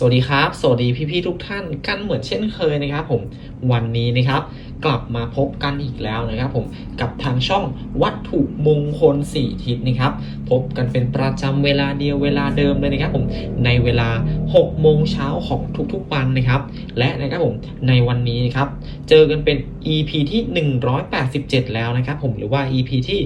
สวัสดีครับ สวัสดีพี่ๆทุกท่านกันเหมือนเช่นเคยนะครับผมวันนี้นะครับ กลับมาพบกันอีกแล้วนะครับผมกับทางช่องวัตถุมงคล4ทิศนะครับ พบกันเป็นประจำเวลาเดียวเวลาเดิมเลยนะครับผมในเวลา6โมงเช้าของทุกๆวันนะครับ และนะครับผมในวันนี้นะครับเจอกันเป็น EP ที่ 187 แล้วนะครับผมหรือว่า EP ที่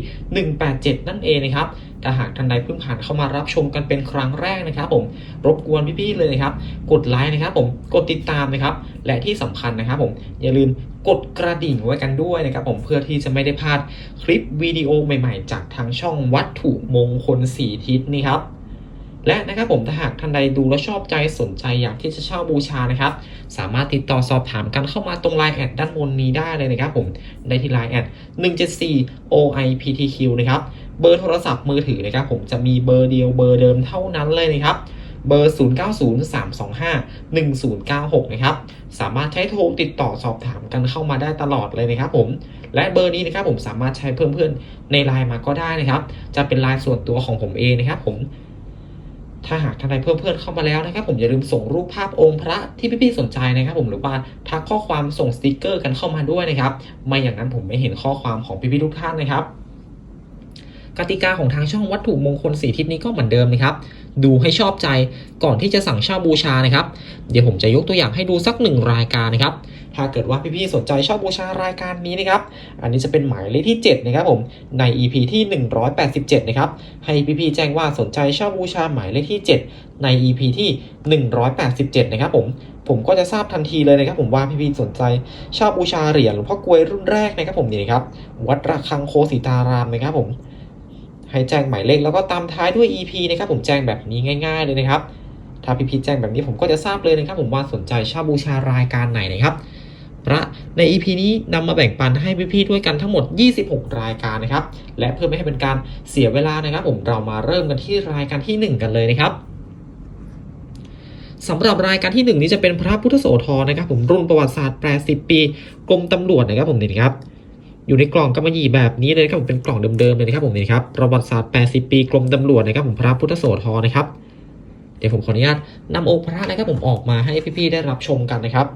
187 นั่นเองนะครับ ถ้าหากท่านใดเพิ่งผ่านเข้ามารับชมกันเป็นครั้งแรกนะครับ ผม รบกวนพี่ๆเลยนะครับ กดไลค์นะครับ ผม กดติดตามนะครับ และที่สำคัญนะครับ ผม อย่าลืมกดกระดิ่งไว้กันด้วยนะครับ ผมเพื่อที่จะไม่ได้พลาดคลิปวิดีโอใหม่ๆ จากทางช่องวัตถุมงคลสีทิศนี่ครับและนะครับผมถ้าหากท่านใดดูแล้วชอบใจสนใจอยากที่จะเช่าบูชานะครับ สามารถติดต่อสอบถามกันเข้ามาตรงไลน์แอดด้านบนนี้ได้เลยนะครับผมได้ที่ไลน์แอด174 OIPTQ นะครับ เบอร์โทรศัพท์มือถือนะครับผมจะมีเบอร์เดียวเบอร์เดิมเท่านั้นเลยนะครับเบอร์ 0903251096 นะครับ สามารถใช้โทรติดต่อสอบถามกันเข้ามาได้ตลอดเลยนะครับผม และเบอร์นี้นะครับผมสามารถใช้เพิ่มเพื่อนในไลน์มาก็ได้นะครับ จะเป็นไลน์ส่วนตัวของผมเองนะครับผม ถ้าหากท่านใดเพิ่มเพื่อนเข้ามาแล้วนะครับผมอย่าลืมส่งรูปภาพองค์พระที่พี่ๆสนใจนะครับผมหรือว่าทักข้อความส่งสติกเกอร์กันเข้ามาด้วยนะครับ ไม่อย่างนั้นผมไม่เห็นข้อความของพี่ๆทุกท่านนะครับ กติกาของทางช่องวัตถุมงคลสีทิศนี้ก็เหมือนเดิมนะครับ ดูให้ชอบใจก่อนที่จะสั่งเช่าบูชานะครับ เดี๋ยวผมจะยกตัวอย่างให้ดูสักหนึ่งรายการนะครับ ถ้าเกิดว่าพี่ๆสนใจเช่าบูชารายการนี้นะครับ อันนี้จะเป็นหมายเลขที่ 7 นะครับผม ใน EP ที่ 187 นะครับ ให้พี่ๆแจ้งว่าสนใจเช่าบูชาหมายเลขที่ 7 ใน EP ที่ 187 นะครับผมผมก็จะทราบทันทีเลยนะครับ ผมว่าพี่ๆสนใจเช่าบูชาเหรียญหลวงพ่อกลวยรุ่นแรกนะครับผมนี่นะครับ วัดระฆังโคสิตารามนะครับผม ให้แจ้งหมายเลขแล้วก็ตามท้ายด้วย EP นะครับผมแจ้งแบบนี้ง่าย ๆเลยนะครับ ถ้าพี่พีแจ้งแบบนี้ผมก็จะทราบเลยนะครับ ผมว่าสนใจเช่าบูชารายการไหนนะครับพระใน EP นี้นำมาแบ่งปันให้พี่ๆด้วยกันทั้งหมด 26 รายการนะครับ และเพื่อไม่ให้เป็นการเสียเวลานะครับ ผมเรามาเริ่มกันที่รายการที่ 1 กันเลยนะครับสำหรับรายการที่ 1 นี้จะเป็นพระพุทธโสธรนะครับ ผมรุ่นประวัติศาสตร์ 80 ปีกรมตำรวจนะครับผมนี่นะครับ อยู่ในกล่องกำมะหยี่แบบนี้เลยนะครับผมเป็นกล่องเดิมๆเลยนะครับผมนี่ครับประวัติศาสตร์ 80 ปีกรมตำรวจนะครับผมพระพุทธโสธรนะครับเดี๋ยวผมขออนุญาตนำองค์พระนะครับผมออกมาให้พี่ๆได้รับชมกันนะครับ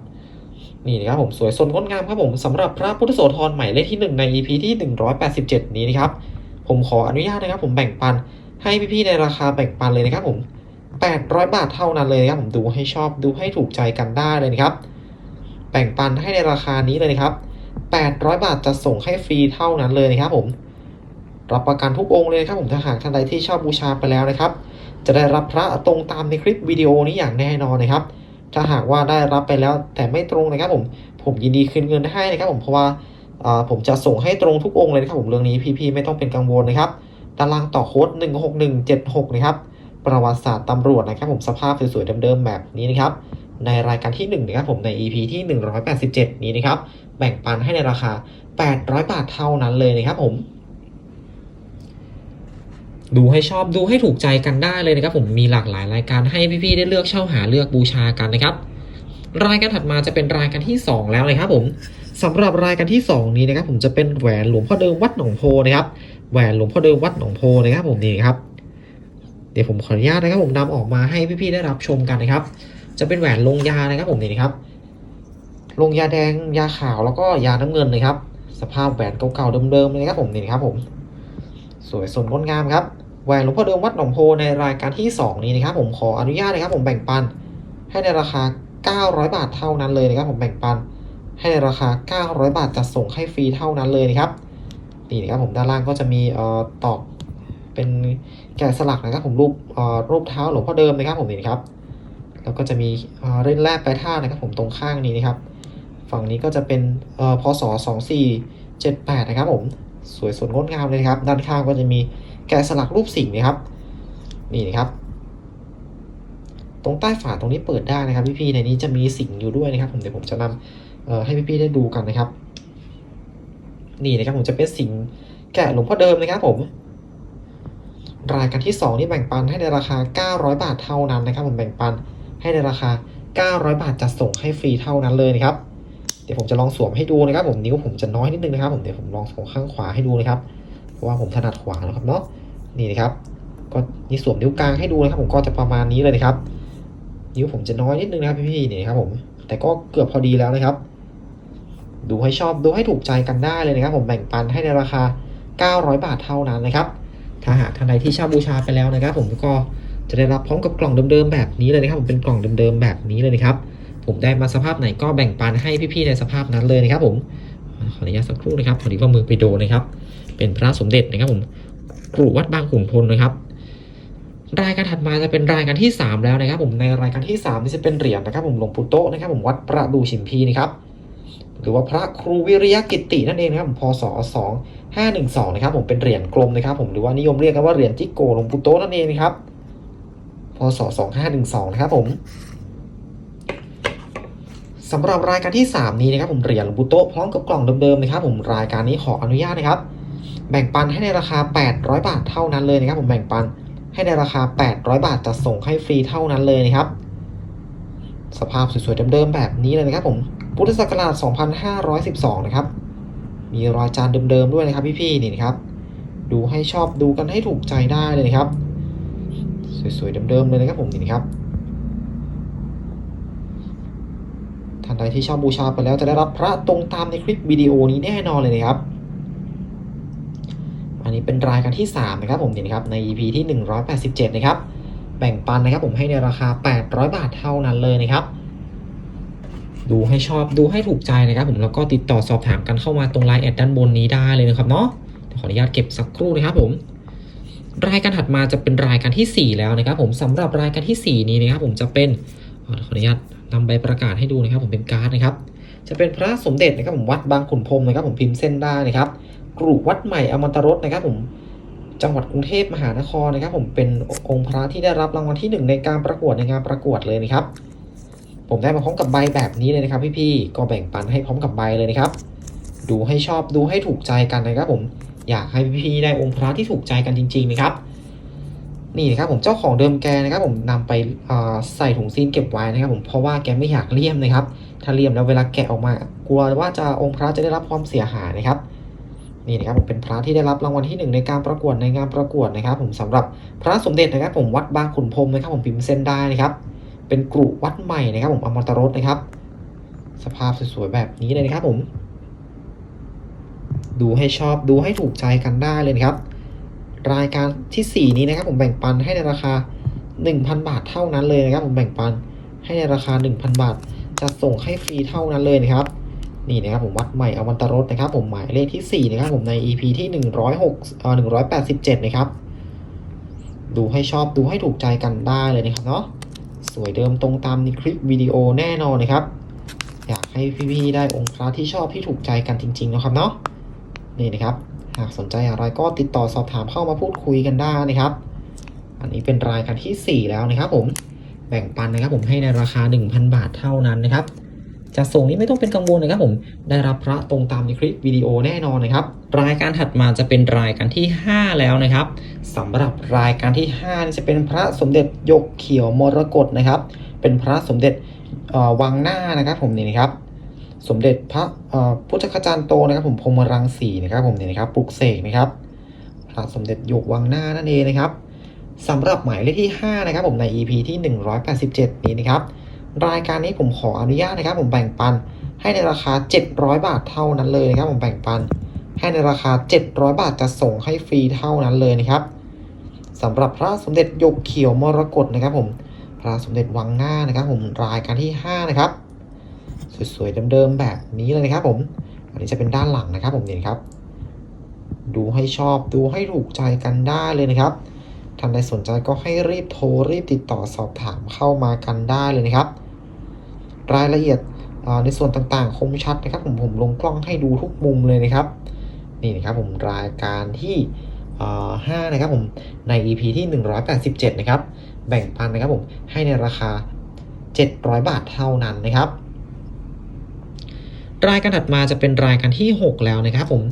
นี่นะครับผมสวยสดงดงามครับผมสำหรับพระพุทธโสธรใหมายเลขที่ 1 ใน EP ที่ 187 นี้นะครับผมขออนุญาตนะครับผมแบ่งปันให้พี่ๆในราคาแบ่งปันเลยนะครับผม 800 บาทเท่านั้นเลยนะครับผมดูให้ชอบดูให้ถูกใจกันได้เลยนะครับแบ่งปันให้ในราคานี้เลยนะครับ 800 บาทจะส่งให้ฟรีเท่านั้นเลยนะครับผมรับประกันทุกองค์เลยนะครับผมถ้าหากท่านใดที่ชอบบูชาไปแล้วนะครับ จะได้รับพระตรงตามในคลิปวิดีโอนี้อย่างแน่นอนนะครับ ถ้าหากว่าได้รับไปแล้วแต่ไม่ตรงนะครับผมผมยินดีคืนเงินให้นะครับผมเพราะว่าอ่าผมจะส่งให้ตรงทุกองค์เลยนะครับผมเรื่องนี้พี่ๆไม่ต้องเป็นกังวลนะครับตารางต่อโค้ด16176 นะครับ ประวัติศาสตร์ตำรวจนะครับ ผมสภาพสวยๆเดิมๆแบบนี้นะครับ ในรายการที่1นะครับผมใน EP ที่ 187 นี้นะครับ แบ่งปันให้ในราคา 800 บาทเท่านั้นเลยนะครับผม ดูให้ชอบดูให้ถูกใจกันได้เลยนะครับ ผมมีหลากหลายรายการให้พี่ๆได้เลือกเช่าหาเลือกบูชากันนะครับ รายการถัดมาจะเป็นรายการที่ 2 แล้วนะครับผมสำหรับรายการที่ 2 นี้นะครับ ผมจะเป็นแหวนหลวงพ่อเดิมวัดหนองโพนะครับแหวนหลวงพ่อเดิมวัดหนองโพนะครับ ผมนี่ครับ เดี๋ยวผมขออนุญาตนะครับ ผมนำออกมาให้พี่ๆได้รับชมกันนะครับ จะเป็นแหวนลงยานะครับผมนี่นะครับ ลงยาแดงยาขาวแล้วก็ยาน้ำเงินนะครับ สภาพแหวนเก่าๆเดิมๆเลยนะครับผมนี่นะครับผม สวยสดงดงามครับแหวนหลวงพ่อเดิมวัดหนองโพในรายการที่ 2 นี้นะครับ ผมขออนุญาตนะครับ ผมแบ่งปันให้ในราคา 900 บาทเท่านั้นเลยนะครับผมแบ่งปันให้ในราคา 900 บาทจะส่งให้ฟรีเท่านั้นเลยนะครับนี่นะครับผมด้านล่างก็จะมีเอ่อตอกเป็นแกะสลักนะครับ ผมรูปเอ่อรูปเท้าหลวงพ่อเดิมนะครับผมนี่นะครับ แล้วก็จะมีเอ่อเล่นแร่ปลายท่านะครับผมตรงข้างนี้นะครับ ฝั่งนี้ก็จะเป็นเอ่อพศ2478 นะครับผมสวยสดงดงามเลยครับ ด้านข้างก็จะมีแกะสลักรูปสิงห์นะครับ นี่นะครับ ตรงใต้ฝาตรงนี้เปิดได้นะครับ พี่ๆในนี้จะมีสิงห์อยู่ด้วยนะครับ ผมเดี๋ยวผมจะนำเอ่อให้พี่ๆได้ดูกันนะครับ นี่นะครับผมจะเป็นสิงห์แกะหลวงพ่อเดิมนะครับผมรายการที่ 2 นี่แบ่งปันให้ในราคา 900 บาทเท่านั้นนะครับผมแบ่งปัน ให้ในราคา 900 บาทจะส่งให้ฟรีเท่านั้นเลยนะครับ เดี๋ยวผมจะลองสวมให้ดูนะครับ ผมนิ้วผมจะน้อยนิดนึงนะครับ ผมเดี๋ยวผมลองสวมข้างขวาให้ดูนะครับ เพราะว่าผมถนัดขวานะครับเนาะ นี่นะครับ ก็นี่สวมนิ้วกลางให้ดูนะครับ ผมก็จะประมาณนี้เลยนะครับ นิ้วผมจะน้อยนิดนึงนะครับพี่ๆนี่ครับผม แต่ก็เกือบพอดีแล้วนะครับ ดูให้ชอบดูให้ถูกใจกันได้เลยนะครับ ผมแบ่งปันให้ในราคา 900 บาทเท่านั้นนะครับ ถ้าหากท่านใดที่เช่าบูชาไปแล้วนะครับ ผมก็ จะได้รับพร้อมกับกล่องเดิมๆแบบนี้เลยนะครับผมเป็นกล่องเดิมๆแบบนี้เลยนะครับผมได้มาสภาพไหนก็แบ่งปันให้พี่ๆในสภาพนั้นเลยนะครับผมขออนุญาตสักครู่นะครับพอดีว่ามือไปโดนนะครับ เป็นพระสมเด็จนะครับผมกรุวัดบางขุนพลนะครับ รายการถัดมาจะเป็นรายการที่ 3 แล้วนะครับ ผมในรายการที่3นี่จะเป็นเหรียญนะครับ ผมหลวงปู่โตนะครับ ผมวัดประดูชิมพีนะครับหรือว่าพระครูวิริยกิตตินั่นเองนะครับผมพศ2512 นะครับ ผมเป็นเหรียญกลมนะครับ ผมหรือว่านิยมเรียกกันว่าเหรียญจิโกหลวงปู่โตนั่นเองนะครับ พศ 2512 นะครับผมสำหรับรายการที่ 3 นี้นะครับผมเหรียญหลวงปู่โตะพร้อมกับกล่องเดิมๆนะครับผมรายการนี้ขออนุญาตนะครับ แบ่งปันให้ในราคา 800 บาทเท่านั้นเลยนะครับผมแบ่งปันให้ในราคา 800 บาทจะส่งให้ฟรีเท่านั้นเลยนะครับ สภาพสวยๆเดิมๆแบบนี้เลยนะครับผมพุทธศักราช 2512 นะครับ มีรอยจานเดิมๆด้วยนะครับพี่ๆนี่นะครับ ดูให้ชอบดูกันให้ถูกใจได้เลยนะครับ สวยๆเดิมๆเลยนะครับผมนี่นะครับท่านใดที่ชอบบูชาไปแล้วจะได้รับพระตรงตามในคลิปวิดีโอนี้แน่นอนเลยนะครับ อันนี้เป็นรายการที่ 3 นะครับผมนี่นะครับใน EP ที่ 187 นะครับ แบ่งปันนะครับผมให้ในราคา 800 บาทเท่านั้นเลยนะครับ ดูให้ชอบดูให้ถูกใจนะครับผมแล้วก็ติดต่อสอบถามกันเข้ามาตรงไลน์แอดด้านบนนี้ได้เลยนะครับเนาะขออนุญาตเก็บสักครู่นะครับผม รายการถัดมาจะเป็นรายการทีสี่4 แล้วนะครับผมสำหรับรายการทีสี่ 4 นี้นะครับผมจะเป็นขออนุญาตนำใบประกาศให้ดูนะครับ ผมเป็นการ์ดนะครับ จะเป็นพระสมเด็จนะครับผมวัดบางขุนพรมนะครับ ผมพิมพ์เส้นได้นะครับกรุวัดใหม่อมตรสนะครับ ผมจังหวัดกรุงเทพมหานครนะครับ ผมเป็นองค์พระที่ได้รับรางวัลที่หนึ่งในการประกวดในงานประกวดเลยนะครับ ผมได้มาพร้อมกับใบแบบนี้เลยนะครับ พี่ๆก็แบ่งปันให้พร้อมกับใบเลยนะครับ ดูให้ชอบดูให้ถูกใจกันนะครับ ผม อยากให้พี่ๆได้องค์พระที่ถูกใจกันจริง ๆ นะครับ นี่นะครับผมเจ้าของเดิมแกนะครับ ผมนำไปใส่ถุงซีนเก็บไว้นะครับ ผมเพราะว่าแกไม่อยากเลี่ยมนะครับ ถ้าเลี่ยมแล้วเวลาแกะออกมา กลัวว่าจะองค์พระจะได้รับความเสียหายนะครับนี่นะครับผมเป็นพระที่ได้รับรางวัลที่หนึ่งในการประกวดในงานประกวดนะครับ ผมสำหรับพระสมเด็จนะครับ ผมวัดบางขุนพรมนะครับ ผมพิมพ์เส้นได้นะครับ เป็นกรุวัดใหม่นะครับ ผมอมตะรสนะครับ สภาพสวยๆแบบนี้เลยนะครับผม ดูให้ชอบดูให้ถูกใจกันได้เลยนะครับ รายการที่ 4 นี้นะครับ ผมแบ่งปันให้ในราคา 1,000 บาทเท่านั้นเลยนะครับ ผมแบ่งปันให้ในราคา 1,000 บาท จะส่งให้ฟรีเท่านั้นเลยนะครับ นี่นะครับผมวัดใหม่อวันตรสนะครับ ผมหมายเลขที่ 4 นะครับ ผมใน EP ที่106เอ่อ187 นะครับ ดูให้ชอบดูให้ถูกใจกันได้เลยนะครับเนาะสวยเดิมตรงตามในคลิปวิดีโอแน่นอนนะครับ อยากให้พี่ๆได้องค์พระที่ชอบที่ถูกใจกันจริงๆนะครับเนาะ นี่นะครับ หากสนใจอะไรก็ติดต่อสอบถามเข้ามาพูดคุยกันได้นะครับ อันนี้เป็นรายการที่ 4 แล้วนะครับ ผมแบ่งปันนะครับ ผมให้ในราคา 1,000 บาทเท่านั้นนะครับจะส่งนี้ไม่ต้องเป็นกังวลนะครับผมได้รับพระตรงตามในคลิปวิดีโอแน่นอนนะครับ รายการถัดมาจะเป็นรายการที่ 5 แล้วนะครับสำหรับรายการที่5นี่จะเป็นพระสมเด็จยกเขียวมรกตนะครับ เป็นพระสมเด็จวังหน้านะครับ ผมนี่นะครับ สมเด็จพระพุทธคจารย์โตนะครับ ผมพรมรังสีนะครับ ผมนี่นะครับปลุกเสกนะครับพระสมเด็จหยกวังหน้านั่นเองนะครับสำหรับหมายเลขที่ 5 นะครับ ผมใน EP ที่ 187 นี้นะครับ รายการนี้ผมขออนุญาตนะครับ ผมแบ่งปันให้ในราคา 700 บาทเท่านั้นเลยนะครับ ผมแบ่งปันให้ในราคา 700 บาทจะส่งให้ฟรีเท่านั้นเลยนะครับสำหรับพระสมเด็จยกเขียวมรกตนะครับ ผมพระสมเด็จวังหน้านะครับ ผมรายการที่ 5 นะครับ สวยๆเดิมๆแบบนี้เลยนะครับ ผม อันนี้จะเป็นด้านหลังนะครับ ผมนี่ครับ ดูให้ชอบดูให้ถูกใจกันได้เลยนะครับท่านใดสนใจก็ให้รีบโทรรีบติดต่อสอบถามเข้ามากันได้เลยนะครับ รายละเอียดในส่วนต่างๆ คมชัดนะครับ ผมผมลงกล้องให้ดูทุกมุมเลยนะครับ นี่นะครับผมรายการที่อ่า5นะครับผมใน EP ที่ 187 นะครับ แบ่งปันนะครับผมให้ในราคา 700 บาทเท่านั้นนะครับ รายการถัดมาจะเป็นรายการที่ 6 แล้วนะครับผม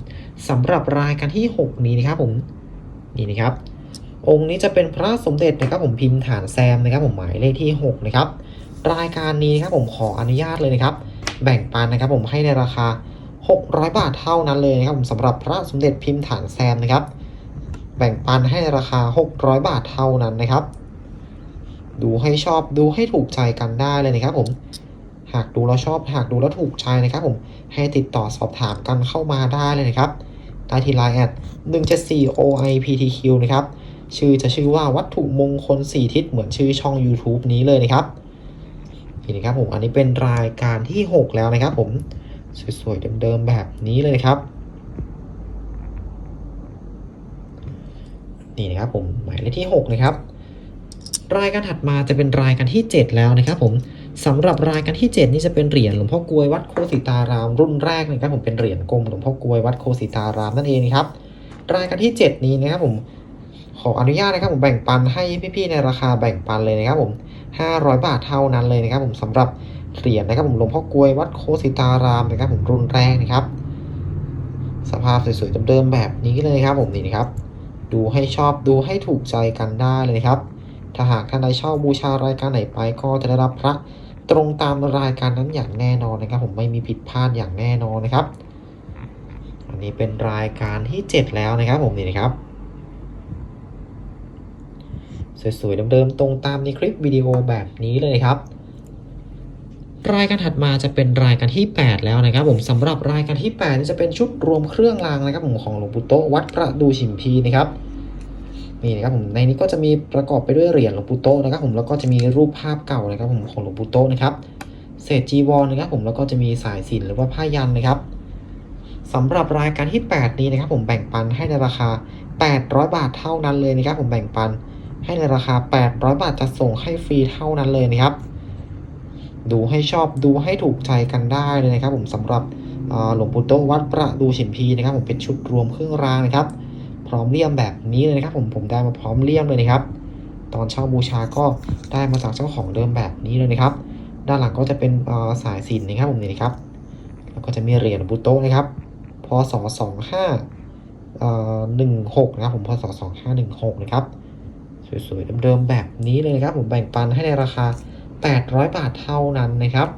สำหรับรายการที่ 6 นี้นะครับผมนี่นะครับ องค์นี้จะเป็นพระสมเด็จนะครับผมพิมพ์ฐานแซมนะครับผมหมายเลขที่ 6 นะครับ รายการนี้นะครับผมขออนุญาตเลยนะครับ แบ่งปันนะครับผมให้ในราคา 600 บาทเท่านั้นเลยนะครับผมสำหรับพระสมเด็จพิมพ์ฐานแซมนะครับ แบ่งปันให้ในราคา 600 บาทเท่านั้นนะครับ ดูให้ชอบดูให้ถูกใจกันได้เลยนะครับผม หากดูแล้วชอบหากดูแล้วถูกใจนะครับผมให้ติดต่อสอบถามกันเข้ามาได้เลยนะครับได้ที่ไลน์แอด174 OIPTQ นะครับ ชื่อจะชื่อว่าวัตถุมงคล 4 ทิศเหมือนชื่อช่อง YouTube นี้เลยนะครับนี่นะครับผมอันนี้เป็นรายการที่ 6 แล้วนะครับผมสวยๆเดิมๆแบบนี้เลยนะครับ นี่นะครับผมหมายเลขที่ 6 นะครับ รายการถัดมาจะเป็นรายการที่ 7 แล้วนะครับผม สำหรับรายการที่ 7 นี่จะเป็นเหรียญหลวงพ่อกลวยวัดโคสิตารามรุ่นแรกนะครับผมเป็นเหรียญกลมหลวงพ่อกลวยวัดโคสิตารามนั่นเองครับรายการที่ 7 นี้นะครับผมขออนุญาตนะครับผมแบ่งปันให้พี่ๆในราคาแบ่งปันเลยนะครับผม 500 บาทเท่านั้นเลยนะครับผมสำหรับเหรียญนะครับผมหลวงพ่อกลวยวัดโคสิตารามนะครับผมรุ่นแรกนะครับ สภาพสวยๆเดิมๆแบบนี้เลยครับผมนี่นะครับ ดูให้ชอบดูให้ถูกใจกันได้เลยครับถ้าหากท่านใดช่าบูชารายการไหนไปก็จะได้รับพระ ตรงตามรายการนั้นอย่างแน่นอนนะครับ ผมไม่มีผิดพลาดอย่างแน่นอนนะครับ อันนี้เป็นรายการที่ 7 แล้วนะครับ ผมนี่นะครับสวยๆเดิมๆตรงตามในคลิปวิดีโอแบบนี้เลยครับ รายการถัดมาจะเป็นรายการที่ 8 แล้วนะครับ ผมสำหรับรายการที่8นี่จะเป็นชุดรวมเครื่องรางนะครับผมของหลวงปู่โตวัดประดูฉิมพีนะครับ นี่นะครับผมในนี้ก็จะมีประกอบไปด้วยเหรียญหลวงปู่โตนะครับผมแล้วก็จะมีรูปภาพเก่านะครับผมของหลวงปู่โตนะครับเศษจีวรนะครับผมแล้วก็จะมีสายสินหรือว่าผ้ายันนะครับสำหรับรายการที่ 8 นี้นะครับผมแบ่งปันให้ในราคา 800 บาทเท่านั้นเลยนะครับผมแบ่งปันให้ในราคา 800 บาทจะส่งให้ฟรีเท่านั้นเลยนะครับ ดูให้ชอบดูให้ถูกใจกันได้เลยนะครับ ผมสำหรับหลวงปู่โตวัดประดูฉิมพีนะครับ ผมเป็นชุดรวมเครื่องรางนะครับ ร้อมเลี่ยมแบบนี้เลยนะครับ ผมผมได้มาพร้อมเลี่ยมเลยนะครับ ตอนเช่าบูชาก็ได้มาจากเจ้าของเดิมแบบนี้เลยนะครับ ด้านหลังก็จะเป็นสายสินนะครับผมนี่นะครับแล้วก็จะมีเหรียญหลวงปู่โตะนะครับพศสองห้าหนึ่งหกนะครับผมพศสองห้าหนึ่งหกนะครับสวยๆเดิมๆแบบนี้เลยนะครับ ผมแบ่งปันให้ในราคา 800 บาทเท่านั้นนะครับ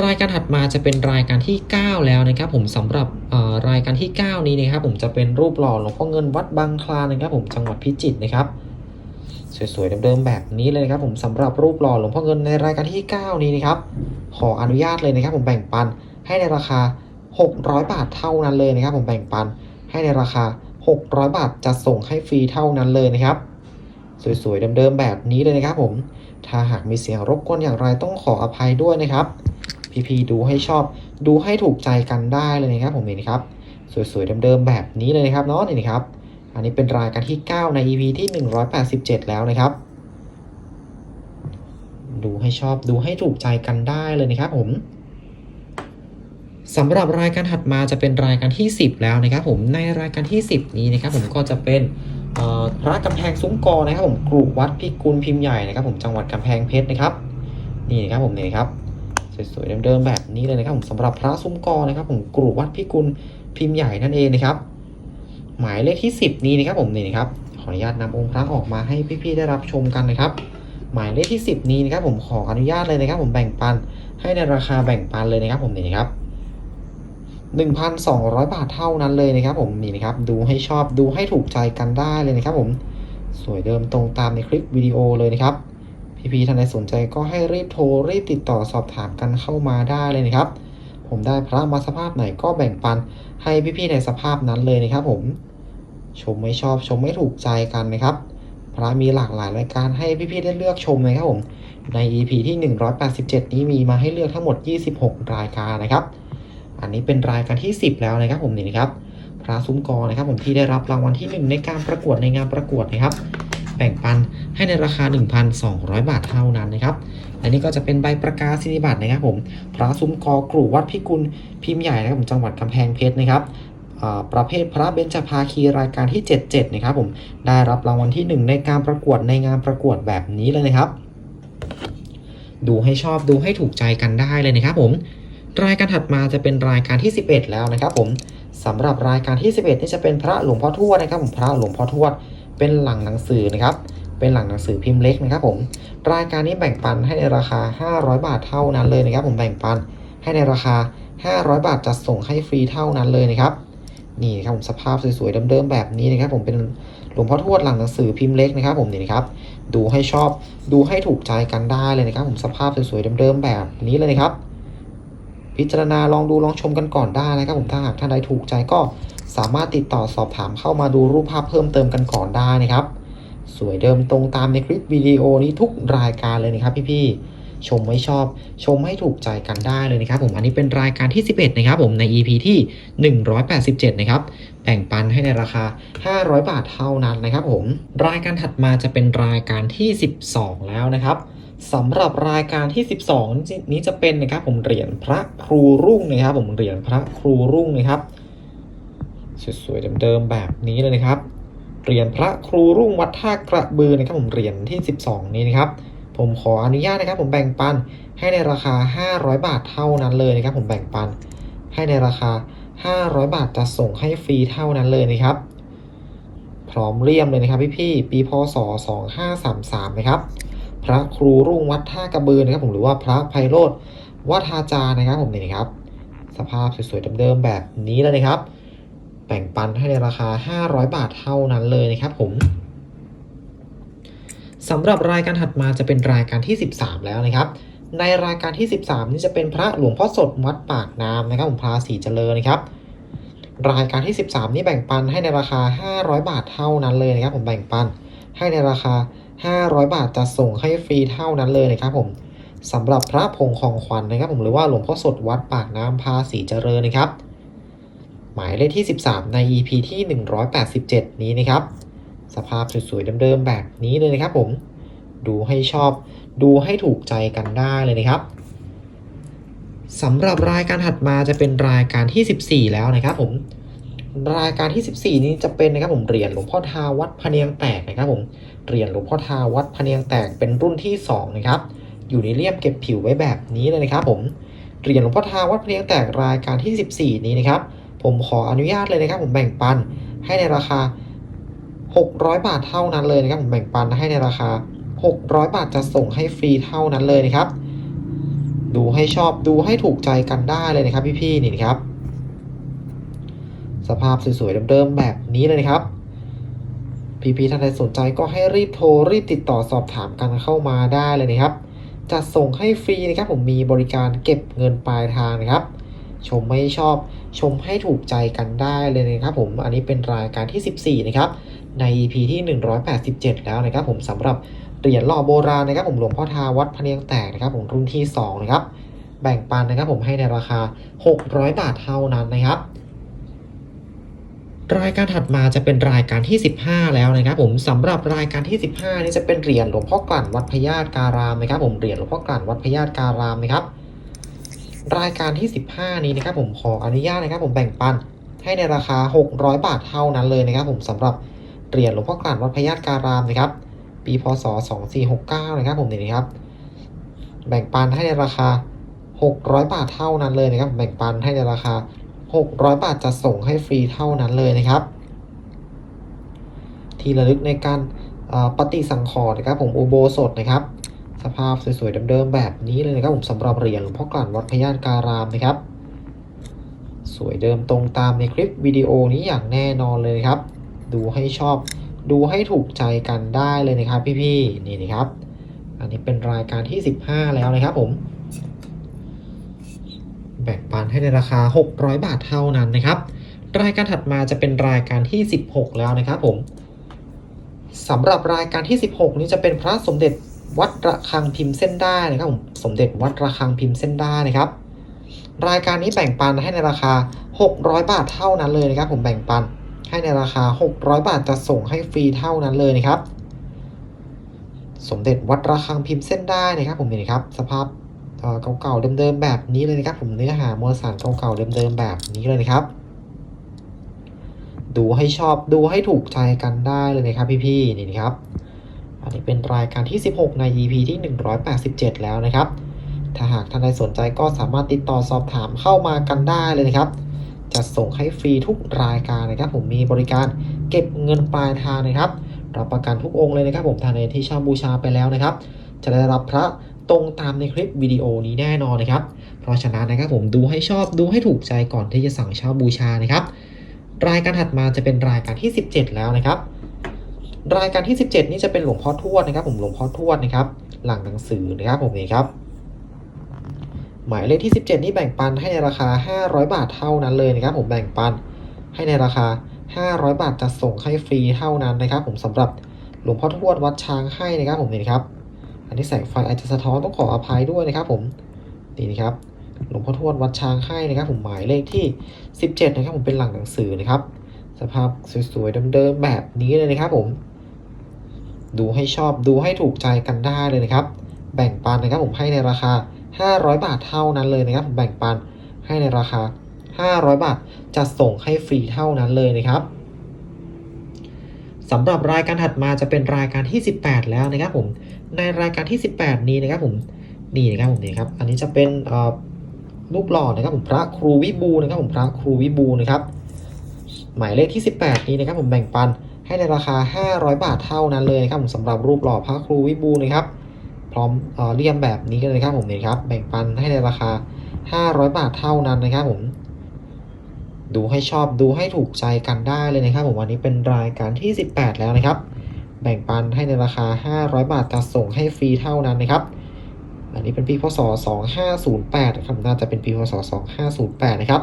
รายการถัดมาจะเป็นรายการที่ 9 แล้วนะครับ ผมสำหรับรายการที่ 9 นี้นะครับ ผมจะเป็นรูปหล่อหลวงพ่อเงินวัดบางคลานนะครับ ผมจังหวัดพิจิตรนะครับ สวยๆเดิมๆแบบนี้เลยนะครับ ผมสำหรับรูปหล่อหลวงพ่อเงินในรายการที่ 9 นี้นะครับ ขออนุญาตเลยนะครับ ผมแบ่งปันให้ในราคา 600 บาทเท่านั้นเลยนะครับ ผมแบ่งปันให้ในราคา 600 บาทจะส่งให้ฟรีเท่านั้นเลยนะครับ สวยๆเดิมๆแบบนี้เลยนะครับ ผมถ้าหากมีเสียงรบกวนอย่างไรต้องขออภัยด้วยนะครับ พี่ๆดูให้ชอบดูให้ถูกใจกันได้เลยนะครับผมนี่นครับ สวยๆเดิมๆแบบนี้เลยนะครับเนาะนี่ครับอันนี้เป็นรายการที่ 9 ใน EP ที่ 187 แล้วนะครับ ดูให้ชอบดูให้ถูกใจกันได้เลยนะครับผมสำหรับรายการถัดมาจะเป็นรายการที่ 10 แล้วนะครับผมในรายการที่ 10 นี้นะครับผมก็จะเป็นพระกำแพงซุ้มกอนะครับผมกรุวัดพิกุลพิมพ์ใหญ่นะครับผมจังหวัดกำแพงเพชรนะครับ นี่นะครับผมนี่ครับ สวยๆเดิมๆแบบนี้เลยนะครับผมสำหรับพระซุ้มกอนะครับ ผมกรุวัดพิกุลพิมพ์ใหญ่นั่นเองนะครับ หมายเลขที่ 10 นี้นะครับผมนี่นะครับขออนุญาตนำองค์พระออกมาให้พี่ๆได้รับชมกันนะครับ หมายเลขที่ 10 นี้นะครับผมขออนุญาตเลยนะครับ ผมแบ่งปันให้ในราคาแบ่งปันเลยนะครับ ผมนี่นะครับ1,200 บาทเท่านั้นเลยนะครับ ผมนี่นะครับ ดูให้ชอบดูให้ถูกใจกันได้เลยนะครับ ผมสวยเดิมตรงตามในคลิปวิดีโอเลยนะครับ พี่ๆท่านใดสนใจก็ให้รีบโทรรีบติดต่อสอบถามกันเข้ามาได้เลยนะครับ ผมได้พระมาสภาพไหนก็แบ่งปันให้พี่ๆในสภาพนั้นเลยนะครับ ผมชมไม่ชอบชมไม่ถูกใจกันนะครับ พระมีหลากหลายรายการให้พี่ๆได้เลือกชมนะครับผมใน EP ที่ 187 นี้มีมาให้เลือกทั้งหมด 26 รายการนะครับ อันนี้เป็นรายการที่ 10 แล้วนะครับผมนี่นะครับ พระซุ้มกอนะครับผมที่ได้รับรางวัลที่ 1 ในการประกวดในงานประกวดนะครับ บ่งปันให้ในราคา 1,200 บาทเท่านั้นนะครับและนี่ก็จะเป็นใบประกาศนียบัตรนะครับผมพระซุ้มกอกรุวัดพิกุลพิมพ์ใหญ่นะครับผมจังหวัดกำแพงเพชรนะครับประเภทพระเบญจภาคีรายการที่ 77 นะครับผมได้รับรางวัลที่ 1 ในการประกวดในงานประกวดแบบนี้เลยนะครับ ดูให้ชอบดูให้ถูกใจกันได้เลยนะครับผมรายการถัดมาจะเป็นรายการที่ 11 แล้วนะครับผมสำหรับรายการที่ 11 นี่จะเป็นพระหลวงพ่อทวดนะครับผมพระหลวงพ่อทวด เป็นหลังหนังสือนะครับ เป็นหลังหนังสือพิมพ์เล็กนะครับ ผม รายการนี้แบ่งปันให้ในราคา 500 บาทเท่านั้นเลยนะครับ ผมแบ่งปันให้ในราคา 500 บาทจะส่งให้ฟรีเท่านั้นเลยนะครับนี่ครับผมสภาพสวยๆเดิมๆแบบนี้นะครับ ผมเป็นหลวงพ่อทวดหลังหนังสือพิมพ์เล็กนะครับ ผมนี่นะครับ ดูให้ชอบดูให้ถูกใจกันได้เลยนะครับ ผมสภาพสวยๆเดิมๆแบบนี้เลยนะครับ พิจารณาลองดูลองชมกันก่อนได้นะครับ ผมถ้าหากท่านใดถูกใจก็ สามารถติดต่อสอบถามเข้ามาดูรูปภาพเพิ่มเติมกันก่อนได้นะครับ สวยเดิมตรงตามในคลิปวิดีโอนี้ทุกรายการเลยนะครับพี่ๆชมไม่ชอบ ชมให้ถูกใจกันได้เลยนะครับ ผมอันนี้เป็นรายการที่ 11 นะครับผมใน EP ที่ 187 นะครับแบ่งปันให้ในราคา 500 บาทเท่านั้นนะครับผมรายการถัดมาจะเป็นรายการที่ 12 แล้วนะครับสำหรับรายการที่ 12 นี้จะเป็นนะครับผมเหรียญพระครูรุ่งนะครับ ผมเหรียญพระครูรุ่งนะครับ สวยๆเดิมๆแบบนี้เลยนะครับเหรียญพระครูรุ่งวัดท่ากระบือนะครับผมเหรียญที่ 12 นี้นะครับผมขออนุญาตนะครับ ผมแบ่งปันให้ในราคา 500 บาทเท่านั้นเลยนะครับ ผมแบ่งปันให้ในราคา 500 บาทจะส่งให้ฟรีเท่านั้นเลยนะครับ พร้อมเลี่ยมเลยนะครับพี่ๆปีพศ 2533 นะครับ พระครูรุ่งวัดท่ากระบือนะครับ ผมหรือว่าพระไพโรธวัดอาจารนะครับ ผมนี่นะครับ สภาพสวยๆเดิมๆแบบนี้เลยนะครับ แบ่งปันให้ในราคา 500 บาทเท่านั้นเลยนะครับผมสำหรับรายการถัดมาจะเป็นรายการที่ 13 แล้วนะครับ ในรายการที่ 13 นี่จะเป็นพระหลวงพ่อสดวัดปากน้ำนะครับผมพระศรีเจริญนะครับ รายการที่ 13 นี่แบ่งปันให้ในราคา 500 บาทเท่านั้นเลยนะครับ ผมแบ่งปันให้ในราคา 500 บาทจะส่งให้ฟรีเท่านั้นเลยนะครับผมสำหรับพระพงของขวัญนนะครับ ผมหรือว่าหลวงพ่อสดวัดปากน้ำพาศรีเจริญนะครับ หมายเลขที่ 13 ใน EP ที่ 187 นี้นะครับ สภาพสวยๆเดิมๆแบบนี้เลยนะครับผม ดูให้ชอบ ดูให้ถูกใจกันได้เลยนะครับสำหรับรายการถัดมาจะเป็นรายการที่ 14 แล้วนะครับผม รายการที่ 14 นี้จะเป็นนะครับผมเหรียญหลวงพ่อทาวัดพะเนียงแตกนะครับผม เหรียญหลวงพ่อทาวัดพะเนียงแตกเป็นรุ่นที่ 2 นะครับ อยู่ในเลี่ยมเก็บผิวไว้แบบนี้เลยนะครับผม เหรียญหลวงพ่อทาวัดพะเนียงแตกรายการที่ 14 นี้นะครับ ผมขออนุญาตเลยนะครับ ผมแบ่งปันให้ในราคา 600 บาทเท่านั้นเลยนะครับ ผมแบ่งปันให้ในราคา 600 บาทจะส่งให้ฟรีเท่านั้นเลยนะครับ ดูให้ชอบดูให้ถูกใจกันได้เลยนะครับ พี่ๆนี่นครับ สภาพสวยๆเดิมๆแบบนี้เลยนะครับพี่ๆท่านใดสนใจก็ให้รีบโทรรีบติดต่อสอบถามกันเข้ามาได้เลยนะครับจะส่งให้ฟรีนะครับผมมีบริการเก็บเงินปลายทางนะครับ ชมไม่ชอบ ชมให้ถูกใจกันได้เลยนะครับผม อันนี้เป็นรายการที่ 14 นะครับ ใน EP ที่ 187 แล้วนะครับผมสำหรับเหรียญหล่อโบราณนะครับผมหลวงพ่อทาวัดพะเนียงแตกนะครับผมรุ่นที่ 2 นะครับ แบ่งปันนะครับผมให้ในราคา 600 บาทเท่านั้นนะครับ รายการถัดมาจะเป็นรายการที่ 15 แล้วนะครับผมสำหรับรายการที่ 15 นี่จะเป็นเหรียญหลวงพ่อกลั่นวัดพญาตการามนะครับผมเหรียญหลวงพ่อกลั่นวัดพญาตการามนะครับ รายการที่ 15 นี้นะครับผมขออนุญาตนะครับผมแบ่งปันให้ในราคา 600 บาทเท่านั้นเลยนะครับผมสำหรับเหรียญหลวงพ่อกลั่นวัดพญาตการามนะครับ ปีพศ 2469 นะครับผมนี่นะครับ แบ่งปันให้ในราคา 600 บาทเท่านั้นเลยนะครับ แบ่งปันให้ในราคา 600 บาทจะส่งให้ฟรีเท่านั้นเลยนะครับ ที่ระลึกในการปฏิสังขรณ์นะครับผมอุโบสถนะครับ สภาพสวยๆเดิมๆแบบนี้เลยนะครับผมสำหรับเหรียญหลวงพ่อกลั่นวัดพญาตการามนะครับ สวยเดิมตรงตามในคลิปวิดีโอนี้อย่างแน่นอนเลยครับ ดูให้ชอบดูให้ถูกใจกันได้เลยนะครับ พี่ๆนี่นะครับ อันนี้เป็นรายการที่ 15 แล้วนะครับผม แบ่งปันให้ในราคา 600 บาทเท่านั้นนะครับ รายการถัดมาจะเป็นรายการที่ 16 แล้วนะครับผมสำหรับรายการที่ 16 นี้จะเป็นพระสมเด็จ วัดระฆังพิมพ์เส้นได้นะครับผมสมเด็จวัดระฆังพิมพ์เส้นได้นะครับ รายการนี้แบ่งปันให้ในราคา 600 บาทเท่านั้นเลยนะครับ ผมแบ่งปันให้ในราคา 600 บาทจะส่งให้ฟรีเท่านั้นเลยนะครับ สมเด็จวัดระฆังพิมพ์เส้นได้นะครับ ผมนี่นครับ สภาพเอ่อเก่าๆเดิมๆแบบนี้เลยนะครับ ผมเนื้อหามวลสารเก่าๆเดิมๆแบบนี้เลยนะครับ ดูให้ชอบดูให้ถูกใจกันได้เลยนะครับ พี่ๆนี่นะครับ อันนี้เป็นรายการที่ 16 ใน EP ที่ 187 แล้วนะครับ ถ้าหากท่านใดสนใจก็สามารถติดต่อสอบถามเข้ามากันได้เลยนะครับ จะส่งให้ฟรีทุกรายการนะครับ ผมมีบริการเก็บเงินปลายทางนะครับ รับประกันทุกองค์เลยนะครับ ผมทานในที่เช่าบูชาไปแล้วนะครับ จะได้รับพระตรงตามในคลิปวิดีโอนี้แน่นอนนะครับ เพราะฉะนั้นนะครับผมดูให้ชอบดูให้ถูกใจก่อนที่จะสั่งเช่าบูชานะครับ รายการถัดมาจะเป็นรายการที่ 17 แล้วนะครับ รายการที่ 17 นี่จะเป็นหลวงพ่อทวดนะครับ ผมหลวงพ่อทวดนะครับ หลังหนังสือนะครับผมนี่ครับ หมายเลขที่ 17 นี่แบ่งปันให้ในราคา 500 บาทเท่านั้นเลยนะครับ ผมแบ่งปันให้ในราคา 500 บาทจะส่งให้ฟรีเท่านั้นนะครับ ผมสำหรับหลวงพ่อทวดวัดช้างให้นะครับ ผมนี่ครับ อันนี้แสงไฟอาจจะสะท้อนต้องขออภัยด้วยนะครับ ผมนี่นะครับหลวงพ่อทวดวัดช้างให้นะครับ ผมหมายเลขที่ 17 นะครับ ผมเป็นหลังหนังสือนะครับ สภาพสวยๆเดิมๆแบบนี้เลยนะครับผม ดูให้ชอบดูให้ถูกใจกันได้เลยนะครับ แบ่งปันนะครับผมให้ในราคา 500 บาทเท่านั้นเลยนะครับแบ่งปันให้ในราคา 500 บาทจะส่งให้ฟรีเท่านั้นเลยนะครับสำหรับรายการถัดมาจะเป็นรายการที่ 18 แล้วนะครับผมในรายการที่ 18 นี้นะครับผมนี่นะครับผมนี่ครับอันนี้จะเป็นอ่อรูปหล่อนะครับผมพระครูวิบูลนะครับผมพระครูวิบูลนะครับหมายเลขที่ 18 นี้นะครับผมแบ่งปัน ให้ในราคา 500 บาทเท่านั้นเลยครับผมสำหรับรูปหล่อพระครูวิบูลนะครับ พร้อมเอ่อเลี่ยมแบบนี้กันเลยครับผมนี่ครับ แบ่งปันให้ในราคา 500 บาทเท่านั้นนะครับผมดูให้ชอบดูให้ถูกใจกันได้เลยนะครับผมวันนี้เป็นรายการที่ 18 แล้วนะครับ แบ่งปันให้ในราคา 500 บาทจะส่งให้ฟรีเท่านั้นนะครับ อันนี้เป็นปีพศ 2508นะครับน่าจะเป็นปีพศ 2508 นะครับ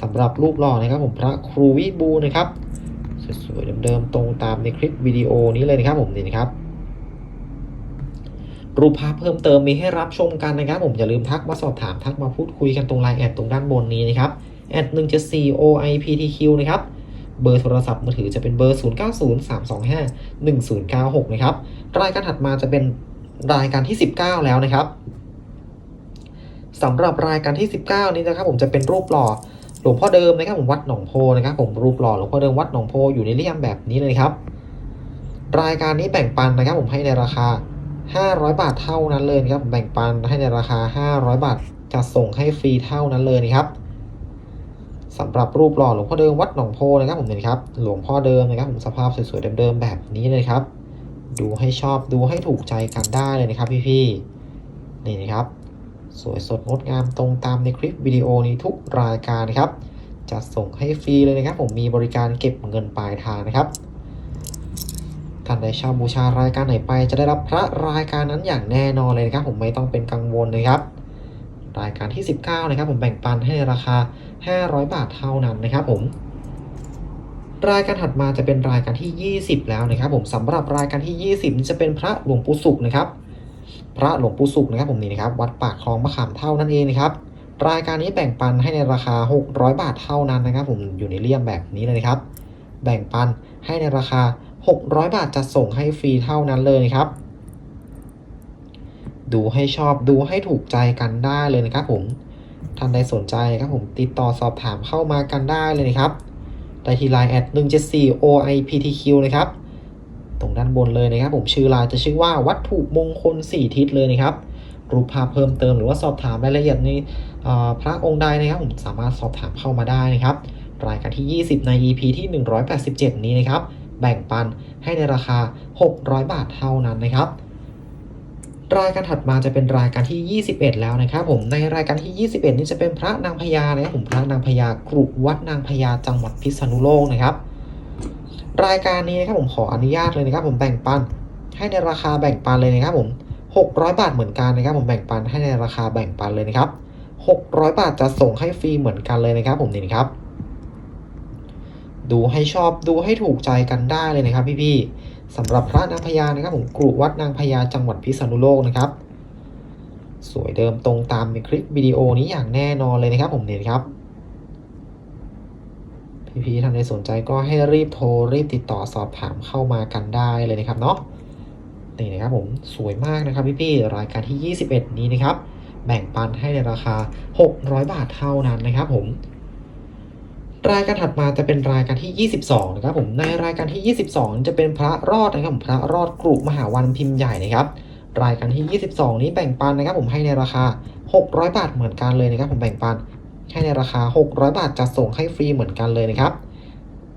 สำหรับรูปหล่อนะครับผมพระครูวิบูลนะครับ สวยๆเดิมๆตรงตามในคลิปวิดีโอนี้เลยนะครับผมนี่นะครับรูปภาพเพิ่มเติมมีให้รับชมกันนะครับ ผมอย่าลืมทักมาสอบถามทักมาพูดคุยกันตรงไลน์แอดตรงด้านบนนี้นะครับแอด174 OIPTQ นะครับเบอร์โทรศัพท์มือถือจะเป็นเบอร์ 0903251096 นะครับ รายการถัดมาจะเป็นรายการที่ 19 แล้วนะครับสำหรับรายการที่ 19 นี้นะครับ ผมจะเป็นรูปหล่อ หลวงพ่อเดิมนะครับผมวัดหนองโพนะครับ ผมรูปหล่อหลวงพ่อเดิมวัดหนองโพอยู่ในเลี่ยมแบบนี้เลยครับ รายการนี้แบ่งปันนะครับ ผมให้ในราคา 500 บาทเท่านั้นเลยครับแบ่งปันให้ในราคา 500 บาทจะส่งให้ฟรีเท่านั้นเลยนะครับสำหรับรูปหล่อหลวงพ่อเดิมวัดหนองโพนะครับ ผมเนี่ครับ หลวงพ่อเดิมนะครับ ผมสภาพสวยๆเดิมๆแบบนี้เลยครับ ดูให้ชอบดูให้ถูกใจกันได้เลยนะครับ พี่ๆนี่นะครับ สวยสดงดงามตรงตามในคลิปวิดีโอนี้ทุกรายการนะครับ จะส่งให้ฟรีเลยนะครับ ผมมีบริการเก็บเงินปลายทางนะครับท่านใดชอบบูชารายการไหนไปจะได้รับพระรายการนั้นอย่างแน่นอนเลยนะครับ ผมไม่ต้องเป็นกังวลนะครับ รายการที่ 19 นะครับ ผมแบ่งปันให้ในราคา 500 บาทเท่านั้นนะครับ ผม รายการถัดมาจะเป็นรายการที่ 20 แล้วนะครับ ผมสำหรับรายการที่ 20 จะเป็นพระหลวงปู่สุขนะครับ พระหลวงปู่สุขนะครับผมนี่นะครับวัดปากคลองมะขามเท่านั่นเองนะครับรายการนี้แบ่งปันให้ในราคา 600 บาทเท่านั้นนะครับ ผมอยู่ในเลี่ยมแบบนี้เลยนะครับ แบ่งปันให้ในราคา 600 บาทจะส่งให้ฟรีเท่านั้นเลยนะครับ ดูให้ชอบดูให้ถูกใจกันได้เลยนะครับ ผมท่านใดสนใจครับผมติดต่อสอบถามเข้ามากันได้เลยนะครับได้ที่ไลน์แอด174 OIPTQ นะครับ ตรงด้านบนเลยนะครับผมชื่อลน์จะชื่อว่าวัตถุมงคล 4 ทิศเลยนะครับรูปภาพเพิ่มเติมหรือว่าสอบถามรายละเอียดในพระองค์ใดนะครับผมสามารถสอบถามเข้ามาได้นะครับรายการที่ 20 ใน EP ที่ 187 นี้นะครับ แบ่งปันให้ในราคา 600 บาทเท่านั้นนะครับ รายการถัดมาจะเป็นรายการที่ 21 แล้วนะครับผมในรายการที่ 21 นี้จะเป็นพระนางพญานะครับผมพระนางพญากรุวัดนางพญาจังหวัดพิษณุโลกนะครับ รายการนี้นะครับผมขออนุญาตเลยนะครับผมแบ่งปัน ให้ในราคาแบ่งปันเลยนะครับผม 600 บาทเหมือนกันนะครับผมแบ่งปันให้ในราคาแบ่งปันเลยนะครับ 600 บาทจะส่งให้ฟรีเหมือนกันเลยนะครับผมนี่นะครับ ดูให้ชอบดูให้ถูกใจกันได้เลยนะครับ พี่ๆสำหรับพระนางพญานะครับผมกรุวัดนางพญาจังหวัดพิษณุโลกนะครับ สวยเดิมตรงตามในคลิปวิดีโอนี้อย่างแน่นอนเลยนะครับผมนี่นะครับ พี่ๆท่านใดสนใจก็ให้รีบโทรรีบติดต่อสอบถามเข้ามากันได้เลยนะครับเนาะนี่นะครับผมสวยมากนะครับพี่ๆรายการที่ 21 นี้นะครับ แบ่งปันให้ในราคา 600 บาทเท่านั้นนะครับผมรายการถัดมาจะเป็นรายการที่ 22 นะครับผมในรายการที่ 22 จะเป็นพระรอดนะครับผมพระรอดกรุมหาวันพิมพ์ใหญ่นะครับ รายการที่ 22 นี้แบ่งปันนะครับผมให้ในราคา 600 บาทเหมือนกันเลยนะครับผมแบ่งปัน ให้ในราคา 600 บาทจะส่งให้ฟรีเหมือนกันเลยนะครับ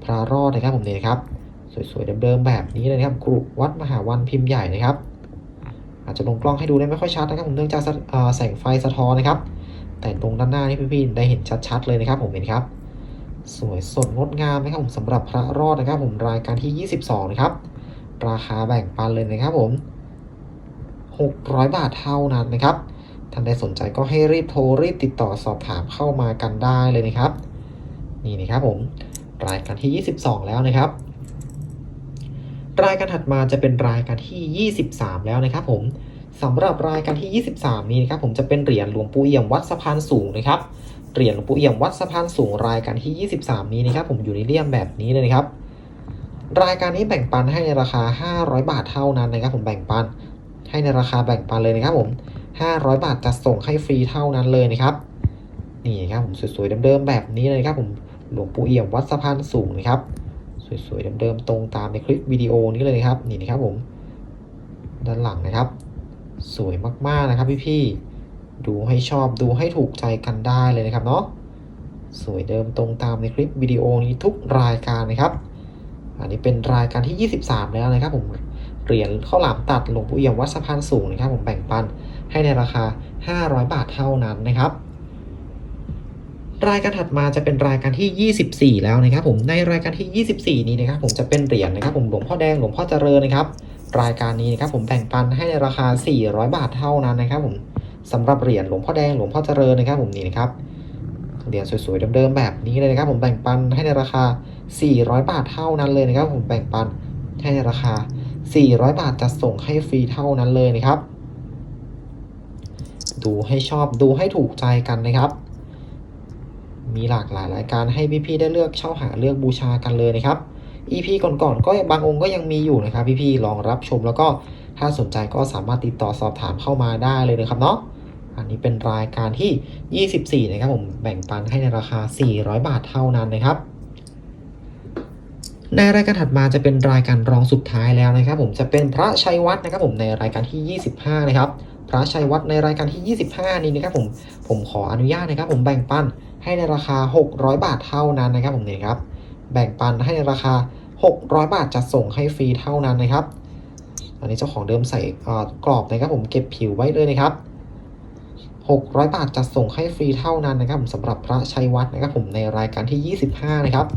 พระรอดนะครับผมนี่นะครับ สวยๆเดิมๆแบบนี้เลยนะครับกรุวัดมหาวันพิมพ์ใหญ่นะครับ อาจจะลงกล้องให้ดูได้ไม่ค่อยชัดนะครับผมเนื่องจากแสงไฟสะท้อนนะครับ แต่ตรงด้านหน้านี่พี่ๆได้เห็นชัดๆเลยนะครับ ผมเห็นครับ สวยสดงดงามนะครับผมสำหรับพระรอดนะครับ ผมรายการที่ 22 นะครับ ราคาแบ่งปันเลยนะครับผม 600 บาทเท่านั้นนะครับ ท่านใดสนใจก็ให้รีบโทรรีบติดต่อสอบถามเข้ามากันได้เลยนะครับ นี่นะครับผมรายการที่ 22 แล้วนะครับ รายการถัดมาจะเป็นรายการที่ 23 แล้วนะครับ ผมสำหรับรายการที่ 23 นี้นะครับผมจะเป็นเหรียญหลวงปู่เอี่ยมวัดสะพานสูงนะครับเหรียญหลวงปู่เอี่ยมวัดสะพานสูงรายการที่ 23 นี้นะครับ ผมอยู่ในเลี่ยมแบบนี้เลยนะครับ รายการนี้แบ่งปันให้ในราคา 500 บาทเท่านั้นนะครับ ผมแบ่งปันให้ในราคาแบ่งปันเลยนะครับผม 500 บาทจะส่งให้ฟรีเท่านั้นเลยนะครับ นี่ครับผมสวยๆเดิมๆแบบนี้เลยครับผมหลวงปู่เอี่ยมวัดสะพานสูงนะครับ สวยๆเดิมๆตรงตามในคลิปวิดีโอนี้เลยนะครับ นี่นะครับผมด้านหลังนะครับ สวยมากๆนะครับพี่ๆดูให้ชอบดูให้ถูกใจกันได้เลยนะครับเนาะสวยเดิมตรงตามในคลิปวิดีโอนี้ทุกรายการนะครับ อันนี้เป็นรายการที่ 23 แล้วนะครับผมเหรียญข้าวหลามตัดหลวงปู่เอี่ยมวัดสะพานสูงนะครับ ผมแบ่งปัน ให้ในราคา 500 บาทเท่านั้นนะครับ รายการถัดมาจะเป็นรายการที่ 24 แล้วนะครับ ผมในรายการที่ 24 นี้นะครับ ผมจะเป็นเหรียญนะครับ ผมหลวงพ่อแดงหลวงพ่อเจริญนะครับรายการนี้นะครับผมแบ่งปันให้ในราคา 400 บาทเท่านั้นนะครับ ผมสำหรับเหรียญหลวงพ่อแดงหลวงพ่อเจริญนะครับ ผมนี่นะครับเหรียญสวยๆเดิมๆแบบนี้เลยนะครับ ผมแบ่งปันให้ในราคา 400 บาทเท่านั้นเลยนะครับ ผมแบ่งปันให้ในราคา 400 บาทจะส่งให้ฟรีเท่านั้นเลยนะครับ ดูให้ชอบดูให้ถูกใจกันนะครับ มีหลากหลายรายการให้พี่ๆได้เลือกเช่าหาเลือกบูชากันเลยนะครับ EP ก่อนๆก็บางองค์ก็ยังมีอยู่นะครับ พี่ๆลองรับชมแล้วก็ถ้าสนใจก็สามารถติดต่อสอบถามเข้ามาได้เลยนะครับเนาะอันนี้เป็นรายการที่ 24 นะครับผมแบ่งปันให้ในราคา 400 บาทเท่านั้นนะครับในรายการถัดมาจะเป็นรายการรองสุดท้ายแล้วนะครับ ผมจะเป็นพระชัยวัฒน์นะครับผมในรายการที่ 25 นะครับ พระชัยวัฒน์ในรายการที่ 25 นี้นะครับผมผมขออนุญาตนะครับผมแบ่งปันให้ในราคา 600 บาทเท่านั้นนะครับผมนี่ครับแบ่งปันให้ในราคา 600 บาทจะส่งให้ฟรีเท่านั้นนะครับ อันนี้เจ้าของเดิมใส่กรอบนะครับผมเก็บผิวไว้เลยนะครับ 600 บาทจะส่งให้ฟรีเท่านั้นนะครับผมสำหรับพระชัยวัฒน์นะครับผมในรายการที่ 25 นะครับ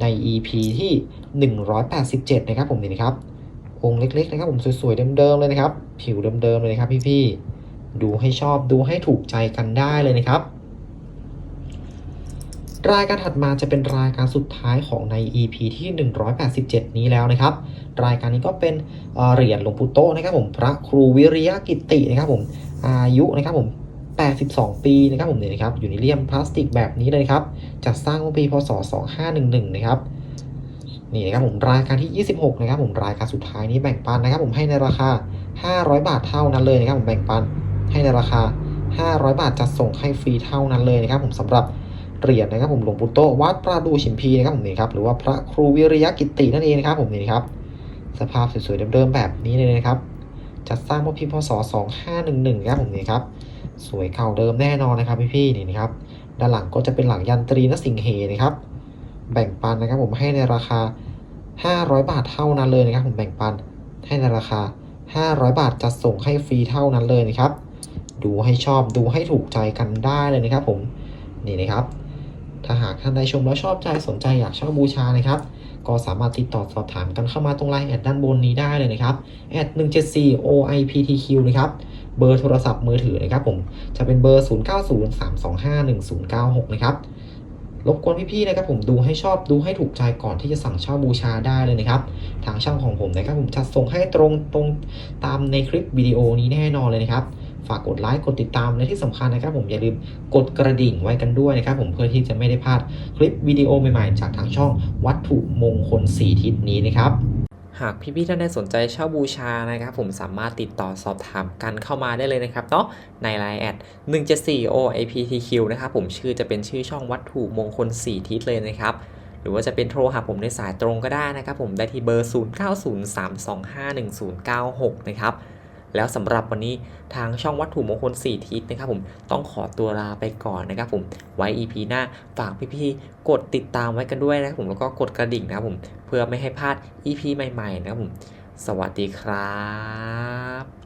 ใน EP ที่ 187 นะครับผมนี่นะครับ องค์เล็กๆนะครับผมสวยๆเดิมๆเลยนะครับ ผิวเดิมๆเลยนะครับพี่ๆดูให้ชอบดูให้ถูกใจกันได้เลยนะครับ รายการถัดมาจะเป็นรายการสุดท้ายของใน EP ที่ 187 นี้แล้วนะครับ รายการนี้ก็เป็นเหรียญหลวงปู่โตนะครับผมพระครูวิริยะกิตินะครับผมอายุนะครับผม82 ปีนะครับผมเนี่ยนะครับอยู่ในเลี่ยมพลาสติกแบบนี้เลยครับจัดสร้างเมื่อปีพศ 2511 นะครับ นี่นะครับผมรายการที่ 26 นะครับผมรายการสุดท้ายนี้แบ่งปันนะครับผมให้ในราคา 500 บาทเท่านั้นเลยนะครับผมแบ่งปันให้ในราคา 500 บาทจัดส่งให้ฟรีเท่านั้นเลยนะครับผมสำหรับเหรียญนะครับผมหลวงปู่โตวัดปราดูชิมพีนะครับผมนี่ครับหรือว่าพระครูวิริยะกิตินั่นเองนะครับผมนี่ครับสภาพสวยๆเดิมๆแบบนี้เลยนะครับจัดสร้างเมื่อปีพศ2511ครับผมนี่ครับสวยเก่าเดิมแน่นอนนะครับพี่ๆนี่นะครับด้านหลังก็จะเป็นหลังยันตรีนสิงเหนะครับ แบ่งปันนะครับผมให้ในราคา 500 บาทเท่านั้นเลยนะครับ ผมแบ่งปันให้ในราคา 500 บาทจะส่งให้ฟรีเท่านั้นเลยนะครับ ดูให้ชอบดูให้ถูกใจกันได้เลยนะครับ ผมนี่นะครับ ถ้าหากท่านใดชมแล้วชอบใจสนใจอยากเช่าบูชานะครับ ก็สามารถติดต่อสอบถามกันเข้ามาตรงไลน์แอดด้านบนนี้ได้เลยนะครับแอด174 OIPTQ นะครับเบอร์โทรศัพท์มือถือนะครับผมจะเป็นเบอร์ 0903251096 นะครับ รบกวนพี่ๆนะครับผมดูให้ชอบดูให้ถูกใจก่อนที่จะสั่งเช่าบูชาได้เลยนะครับ ทางช่องของผมนะครับผมจะส่งให้ตรงตรงตามในคลิปวิดีโอนี้แน่นอนเลยนะครับ ฝากกดไลค์กดติดตามและที่สำคัญนะครับ ผมอย่าลืมกดกระดิ่งไว้กันด้วยนะครับ ผมเพื่อที่จะไม่ได้พลาดคลิปวิดีโอใหม่ๆ จากทางช่องวัตถุมงคลสีทิศนี้นะครับ หากพี่ๆท่านใดสนใจเช่าบูชานะครับ ผมสามารถติดต่อสอบถามกันเข้ามาได้เลยนะครับเนาะใน Line แอด174 OIPTQ นะครับผมชื่อจะเป็นชื่อช่องวัตถุมงคล 4 ทิศเลยนะครับหรือว่าจะเป็นโทรหาผมในสายตรงก็ได้นะครับผมได้ที่เบอร์ 0903251096 นะครับ แล้วสำหรับวันนี้ทางช่องวัตถุมงคล 4 ทิศนะครับผมต้องขอตัวลาไปก่อนนะครับผมไว้ EP หน้าฝากพี่ๆกดติดตามไว้กันด้วยนะครับผมแล้วก็กดกระดิ่งนะครับผมเพื่อไม่ให้พลาด EP ใหม่ๆนะครับผมสวัสดีครับ